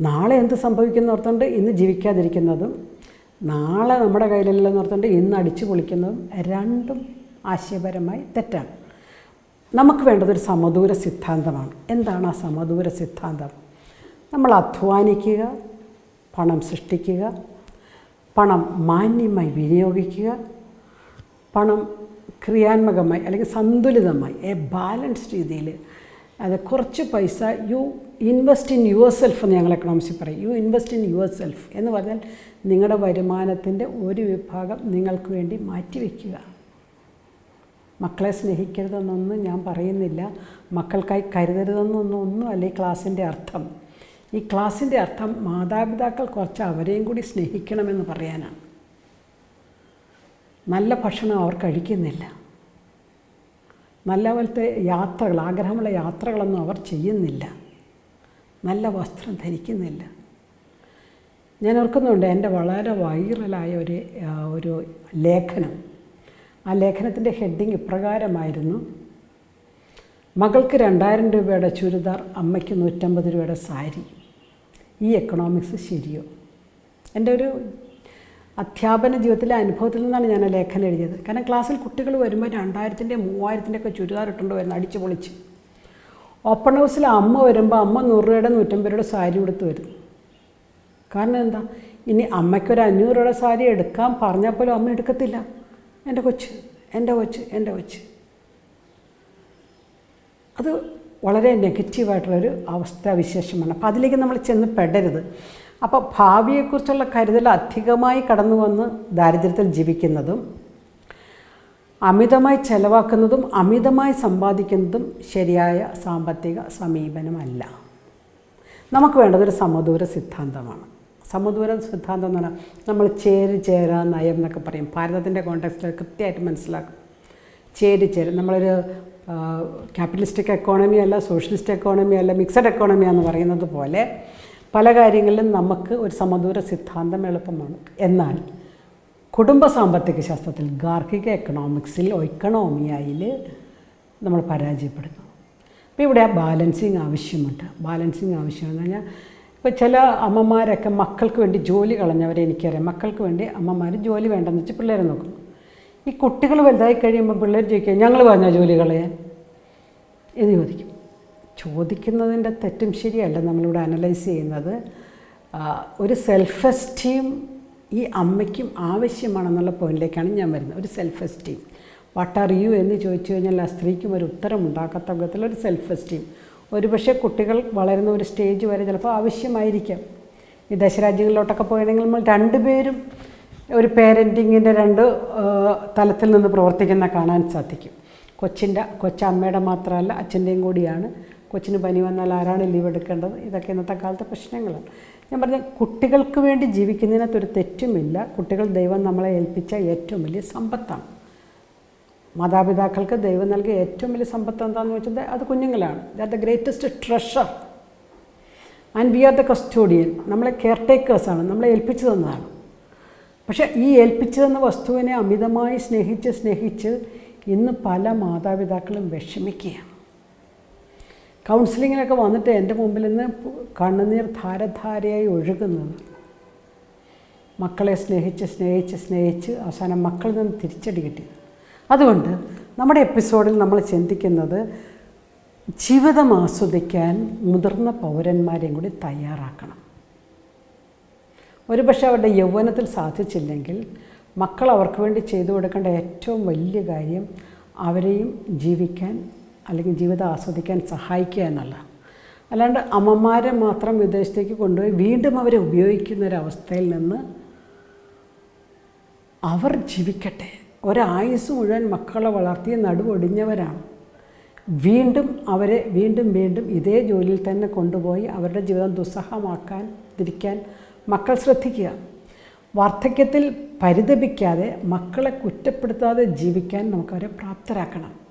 നാളെ എന്ത് സംഭവിക്കുന്ന ഓർത്തുകൊണ്ട് ഇന്ന് ജീവിക്കാതിരിക്കുന്നതും നാളെ നമ്മുടെ കയ്യിലില്ലെന്ന് ഓർത്തുകൊണ്ട് ഇന്ന് അടിച്ചു പൊളിക്കുന്നതും രണ്ടും ആശയപരമായി തെറ്റാണ്. നമുക്ക് വേണ്ടത് ഒരു സമദൂര സിദ്ധാന്തമാണ്. എന്താണ് ആ സമദൂര സിദ്ധാന്തം? നമ്മൾ അധ്വാനിക്കുക പണം സൃഷ്ടിക്കുക പണം മാന്യമായി വിനിയോഗിക്കുക പണം ക്രിയാത്മകമായി അല്ലെങ്കിൽ സന്തുലിതമായി എ ബാലൻസ്ഡ് രീതിയിൽ അത് കുറച്ച് പൈസ you invest in yourself എന്ന് ഞങ്ങൾ എക്കണോമിക്സിൽ പറയും. You invest in yourself എന്ന് പറഞ്ഞാൽ നിങ്ങളുടെ വരുമാനത്തിന്റെ ഒരു വിഭാഗം നിങ്ങൾക്ക് വേണ്ടി മാറ്റിവെക്കുക മക്കളെ സ്നേഹിക്കരുതെന്നൊന്നും ഞാൻ പറയുന്നില്ല. മക്കൾക്കായി കരുതരുതെന്നൊന്നും ഒന്നും അല്ല ഈ ക്ലാസ്സിന്റെ അർത്ഥം. ഈ ക്ലാസ്സിന്റെ അർത്ഥം മാതാപിതാക്കൾ കുറച്ച് അവരെയും കൂടി സ്നേഹിക്കണമെന്ന് പറയാനാണ്. നല്ല ഭക്ഷണം അവർ കഴിക്കുന്നില്ല. നല്ല പോലത്തെ യാത്രകൾ ആഗ്രഹമുള്ള യാത്രകളൊന്നും അവർ ചെയ്യുന്നില്ല. നല്ല വസ്ത്രം ധരിക്കുന്നില്ല. ഞാൻ ഓർക്കുന്നുണ്ട് എന്റെ വളരെ വൈറലായ ഒരു ഒരു ലേഖനം. ആ ലേഖനത്തിന്റെ ഹെഡിങ് ഇപ്രകാരമായിരുന്നു മകൾക്ക് രണ്ടായിരം രൂപയുടെ ചുരിദാർ അമ്മയ്ക്ക് നൂറ്റമ്പത് രൂപയുടെ സാരി. ഈ എക്കണോമിക്സ് ശരിയോ? എന്റെ ഒരു അധ്യാപന ജീവിതത്തിലെ അനുഭവത്തിൽ നിന്നാണ് ഞാൻ ലേഖനം എഴുതിയത്. കാരണം ക്ലാസ്സിൽ കുട്ടികൾ വരുമ്പോൾ രണ്ടായിരത്തിന്റെ മൂവായിരത്തിന്റെ ഒക്കെ ചുരിദാർ ഇട്ടുകൊണ്ട് വരുന്നത് അടിച്ച് പൊളിച്ച്. ഓപ്പൺ ഹൗസിൽ അമ്മ വരുമ്പോൾ അമ്മ നൂറ് രൂപയുടെ നൂറ്റമ്പത് രൂപയുടെ സാരി കൊടുത്ത് വരും. കാരണം എന്താ? ഇനി അമ്മയ്ക്കൊരു അഞ്ഞൂറ് രൂപയുടെ സാരി എടുക്കാൻ പറഞ്ഞാൽ പോലും അമ്മ എടുക്കത്തില്ല. എന്റെ കൊച്ച് എന്റെ കൊച്ച് എന്റെ കൊച്ച്. അത് വളരെ നെഗറ്റീവായിട്ടുള്ളൊരു അവസ്ഥാവിശേഷമാണ്. അപ്പോൾ അതിലേക്ക് നമ്മൾ ചെന്ന് പെടരുത്. അപ്പോൾ ഭാവിയെക്കുറിച്ചുള്ള കരുതൽ അധികമായി കടന്നു വന്ന് ദാരിദ്ര്യത്തിൽ ജീവിക്കുന്നതും അമിതമായി ചെലവാക്കുന്നതും അമിതമായി സമ്പാദിക്കുന്നതും ശരിയായ സാമ്പത്തിക സമീപനമല്ല. നമുക്ക് വേണ്ടത് ഒരു സമദൂര സിദ്ധാന്തമാണ്. സമദൂര സിദ്ധാന്തം എന്ന് പറഞ്ഞാൽ നമ്മൾ ചേര് ചേര നയം എന്നൊക്കെ പറയും. ഭാരതത്തിന്റെ കോണ്ടെക്സ്റ്റിൽ കൃത്യമായിട്ട് മനസ്സിലാക്കും. ചേര് ചേര്. നമ്മളൊരു ക്യാപിറ്റലിസ്റ്റിക് എക്കോണമി അല്ല സോഷ്യലിസ്റ്റ് എക്കോണമി അല്ല മിക്സഡ് എക്കോണമി എന്ന് പറയുന്നത് പോലെ പല കാര്യങ്ങളിലും നമുക്ക് ഒരു സമദൂര സിദ്ധാന്തം എളുപ്പമാണ്. എന്നാൽ കുടുംബ സാമ്പത്തിക ശാസ്ത്രത്തിൽ ഗാർഹിക എക്കണോമിക്സിൽ എക്കണോമിയായിൽ നമ്മൾ പരാജയപ്പെടുന്നു. അപ്പോൾ ഇവിടെ ആ ബാലൻസിങ് ആവശ്യമുണ്ട് ബാലൻസിങ് ആവശ്യമെന്ന് പറഞ്ഞാൽ ഇപ്പോൾ ചില അമ്മമാരൊക്കെ മക്കൾക്ക് വേണ്ടി ജോലി കളഞ്ഞവരെ എനിക്കറിയാം. മക്കൾക്ക് വേണ്ടി അമ്മമാർ ജോലി വേണ്ടെന്ന് വെച്ച് പിള്ളേരെ നോക്കുന്നു. ഈ കുട്ടികൾ വലുതായി കഴിയുമ്പോൾ പിള്ളേർ ചോദിക്കുക ഞങ്ങൾ പറഞ്ഞ ജോലി കളയാൻ? എന്ന് ചോദിക്കും. ചോദിക്കുന്നതിന്റെ തെറ്റും ശരിയല്ല നമ്മളിവിടെ അനലൈസ് ചെയ്യുന്നത്. ഒരു സെൽഫ് എസ്റ്റീം ഈ അമ്മയ്ക്കും ആവശ്യമാണെന്നുള്ള പോയിന്റിലേക്കാണ് ഞാൻ വരുന്നത്. ഒരു self esteem what are you എന്ന് ചോദിച്ചു കഴിഞ്ഞാൽ ആ സ്ത്രീക്കും ഒരു ഉത്തരം ഉണ്ടാക്കാത്ത വിധത്തിൽ ഒരു സെൽഫ് എസ്റ്റീം ഒരുപക്ഷെ കുട്ടികൾ വളരുന്ന ഒരു സ്റ്റേജ് വരെ ചിലപ്പോൾ ആവശ്യമായിരിക്കാം. വിദേശ രാജ്യങ്ങളിലോട്ടൊക്കെ പോയിരുന്നെങ്കിൽ നമ്മൾ രണ്ടുപേരും ഒരു പേരന്റിങ്ങിന്റെ രണ്ട് തലത്തിൽ നിന്ന് പ്രവർത്തിക്കുന്ന കാണാൻ സാധിക്കും. കൊച്ചിന്റെ കൊച്ചമ്മയുടെ മാത്രമല്ല അച്ഛന്റെയും കൂടിയാണ്. കൊച്ചിന് പനി വന്നാൽ ആരാണ് ലീവ് എടുക്കേണ്ടത്? ഇതൊക്കെ ഇന്നത്തെ കാലത്തെ പ്രശ്നങ്ങളാണ്. ഞാൻ പറഞ്ഞ കുട്ടികൾക്ക് വേണ്ടി ജീവിക്കുന്നതിനകത്ത് ഒരു തെറ്റുമില്ല. കുട്ടികൾ ദൈവം നമ്മളെ ഏൽപ്പിച്ച ഏറ്റവും വലിയ സമ്പത്താണ്. മാതാപിതാക്കൾക്ക് ദൈവം നൽകിയ ഏറ്റവും വലിയ സമ്പത്ത് എന്താണെന്ന് വെച്ചാൽ അത് കുഞ്ഞുങ്ങളാണ്. The the greatest treasure and we are the custodian നമ്മളെ കെയർ ടേക്കേഴ്സാണ് നമ്മളെ ഏൽപ്പിച്ചു തന്നതാണ് പക്ഷേ ഈ ഏൽപ്പിച്ചു തന്ന വസ്തുവിനെ അമിതമായി സ്നേഹിച്ച് സ്നേഹിച്ച് ഇന്ന് പല മാതാപിതാക്കളും വിഷമിക്കുകയാണ്. കൗൺസിലിങ്ങിനൊക്കെ വന്നിട്ട് എന്റെ മുമ്പിൽ നിന്ന് കണ്ണുനീർ ധാരധാരയായി ഒഴുകുന്നത്. മക്കളെ സ്നേഹിച്ച് സ്നേഹിച്ച് സ്നേഹിച്ച് അവസാനം മക്കളിൽ നിന്ന് തിരിച്ചടി കിട്ടി. അതുകൊണ്ട് നമ്മുടെ എപ്പിസോഡിൽ നമ്മൾ ചിന്തിക്കുന്നത് ജീവിതം ആസ്വദിക്കാൻ മുതിർന്ന പൗരന്മാരെയും കൂടി തയ്യാറാക്കണം. ഒരുപക്ഷെ അവരുടെ യൗവനത്തിൽ സാധിച്ചില്ലെങ്കിൽ മക്കൾ അവർക്ക് വേണ്ടി ചെയ്തു കൊടുക്കേണ്ട ഏറ്റവും വലിയ കാര്യം അവരെയും ജീവിക്കാൻ അല്ലെങ്കിൽ ജീവിതം ആസ്വദിക്കാൻ സഹായിക്കുക എന്നുള്ളതാണ് അല്ലാണ്ട് അമ്മമാരെ മാത്രം വിദേശത്തേക്ക് കൊണ്ടുപോയി വീണ്ടും അവരെ ഉപയോഗിക്കുന്ന ഒരവസ്ഥയിൽ നിന്ന് അവർ ജീവിക്കട്ടെ. ഒരായുസ് മുഴുവൻ മക്കളെ വളർത്തി നടുവൊടിഞ്ഞവരാണ്. വീണ്ടും അവരെ വീണ്ടും വീണ്ടും ഇതേ ജോലിയിൽ തന്നെ കൊണ്ടുപോയി അവരുടെ ജീവിതം ദുസ്സഹമാക്കാൻ തിരിക്കാൻ മക്കൾ ശ്രദ്ധിക്കുക. വാർദ്ധക്യത്തിൽ പരിതപിക്കാതെ മക്കളെ കുറ്റപ്പെടുത്താതെ ജീവിക്കാൻ നമുക്കവരെ പ്രാപ്തരാക്കണം.